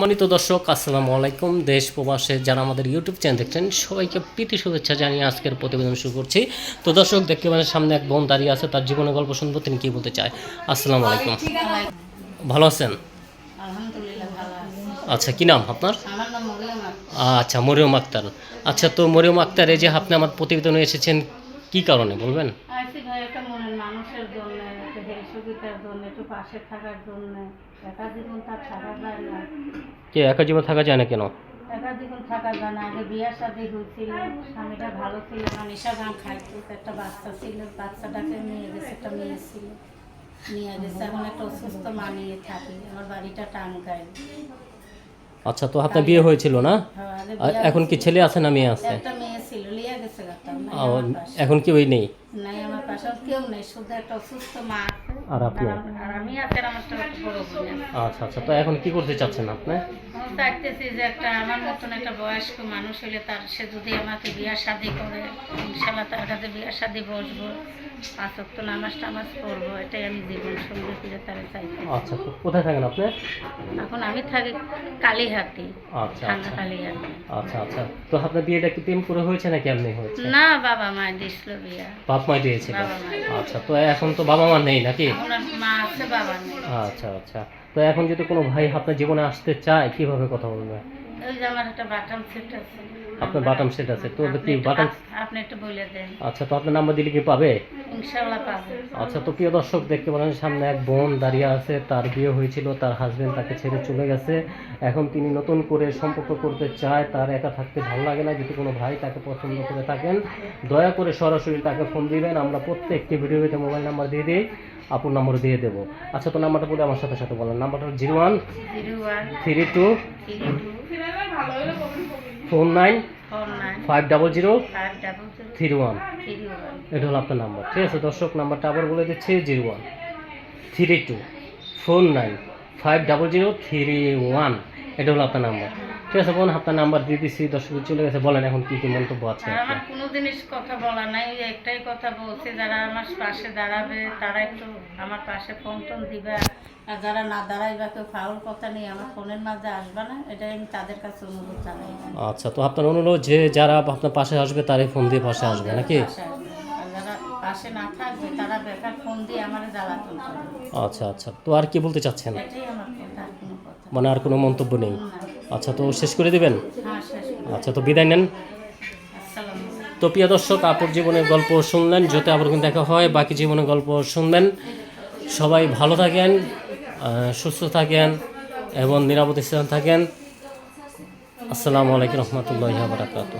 সম্মানিত দর্শক আসসালামু আলাইকুম। দেশ প্রবাসে যারা আমাদের ইউটিউব চ্যানেল দেখছেন সবাইকে প্রীতি শুভেচ্ছা জানিয়ে আজকের প্রতিবেদন শুরু করছি। তো দর্শক দেখতে পারেন সামনে এক বোন দাঁড়িয়ে আছে তার জীবনের গল্প শুনব তিনি কি বলতে চায়? আসসালামু আলাইকুম। ভালো আছেন? আচ্ছা কি নাম আপনার। আচ্ছা মরিয়ম আক্তার। আচ্ছা তো মরিয়ম আক্তার এই যে আপনি আমার প্রতিবেদনে এসেছেন কি কারণে বলবেন? একটা মনের মানুষের জন্য একটা হেসুবিতার জন্য একটু পাশে থাকার জন্য একা জীবন তার থাকা যায় না। কে একা জীবন থাকা যায় না কেন? একা জীবন থাকা যায় না। আগে বিয়ার সাথে হয়েছিল স্বামীটা ভালো ছিল না নেশা গান খাইতো একটা বাচ্চা ছিল বাচ্চাটাকে নিয়ে গেছে একটা মেয়ে ছিল। নিয়ে গেছে এখন একটা অসুস্থ মা নিয়ে থাকি আমার বাড়িটা টাঙ্গাইল আচ্ছা তো আপনার বিয়ে হয়েছিল না? হ্যাঁ, এখন কি ছেলে আছে না মেয়ে আছে? একটা মেয়ে ছিল লিয়ে গেছে গাতা এখন কি ওই নেই? নাই আমার পাশে কেউ নেই শুধু একটা অসুস্থ মা আর আপনি? আর আমি আছে আর আমার বড় আচ্ছা আচ্ছা তো এখন কি করতে চাচ্ছেন আপনি? চাইতেছি যে একটা আমার মতন একটা বয়স্ক মানুষ হলে তার সে যদি আমাকে বিয়া শাদি করে ইনশাল্লাহ তার কাছে বিয়া শাদি বসবো। পাঁচ অক্ট নামাজ টামাজ পড়ব এটাই আমি জীবন সঙ্গী ফিরে তারা চাইতে আচ্ছা কোথায় থাকেন আপনি? এখন আমি থাকি কালীহাতি আচ্ছা আচ্ছা। কালীহাতি আচ্ছা আচ্ছা তো আপনার বিয়েটা কি প্রেম করে হয়েছে নাকি এমনি হয়েছে? না বাবা মা দিছিল বিয়া। বাপ মাই দিয়েছিল। বাবা আচ্ছা তো এখন তো বাবা মা নেই নাকি? আচ্ছা আচ্ছা। তো এখন যদি কোনো ভাই আপনার জীবনে আসতে চায় কীভাবে কথা বলবে? আপনার বাটাম সেট আছে তো কি বাটাম আপনি একটু বলে দেন। আচ্ছা তো আপনার নাম্বার দিলে কি পাবে? আচ্ছা তো প্রিয় দর্শক দেখতে পারেন সামনে এক বোন দাঁড়িয়ে আছে। তার বিয়ে হয়েছিল তার হাজবেন্ড তাকে ছেড়ে চলে গেছে। এখন তিনি নতুন করে সম্পর্ক করতে চায় তার একা থাকতে ভালো লাগে না। যদি কোনো ভাই তাকে পছন্দ করে থাকেন দয়া করে সরাসরি তাকে ফোন দিবেন। আমরা প্রত্যেকটি ভিডিওতে মোবাইল নাম্বার দিয়ে দিই আপুর নম্বর দিয়ে দেবো। আচ্ছা তো নাম্বারটা বলে আমার সাথে সাথে বলেন। নাম্বারটা zero one zero one three two three two four nine five double zero three one এটা হলো আপনার নাম্বার ঠিক আছে? দর্শক নাম্বারটা আবার বলে দিচ্ছি zero one three two four nine five double zero three one এটা হলো আপনার নাম্বার ঠিক আছে? বোন আপনার নাম্বার দিয়ে দিচ্ছি দর্শক চলে গেছে। বলেন এখন কী কী মন্তব্য আছে আমার কোনো জিনিস কথা বলা নাই একটাই কথা বলছে যারা আমার পাশে দাঁড়াবে তারা একটু আমার পাশে ফোন টোন দিবে। আর যারা না দাঁড়ায় বা কেউ ফাউল কথা নেই আমার ফোনের মাঝে আসবে না এটাই আমি তাদের কাছে অনুরোধ জানাই। আচ্ছা তো আপনার অনুরোধ যে যারা আপনার পাশে আসবে তারাই ফোন দিয়ে পাশে আসবে নাকি? আর যারা পাশে না থাকবে তারা বেকার ফোন দিয়ে আমার জ্বালাতন করবে। আচ্ছা আচ্ছা তো আর কি বলতে চাচ্ছেন? এটাই আমার কথা আর কোনো কথা। মানে আর কোনো মন্তব্য নেই? আচ্ছা তো শেষ করে দিবেন? হ্যাঁ শেষ আচ্ছা তো বিদায় নেন। আসসালামু আলাইকুম। তো প্রিয় দর্শক আপুর জীবনের গল্প শুনলেন যাতে আবার কিন্তু দেখা হয় বাকি জীবনের গল্প শুনবেন। সবাই ভালো থাকেন। সুস্থ থাকেন এবং নিরাপদ স্থান থাকেন। আসসালামু আলাইকুম রহমতুল্লাহ বারাকাতু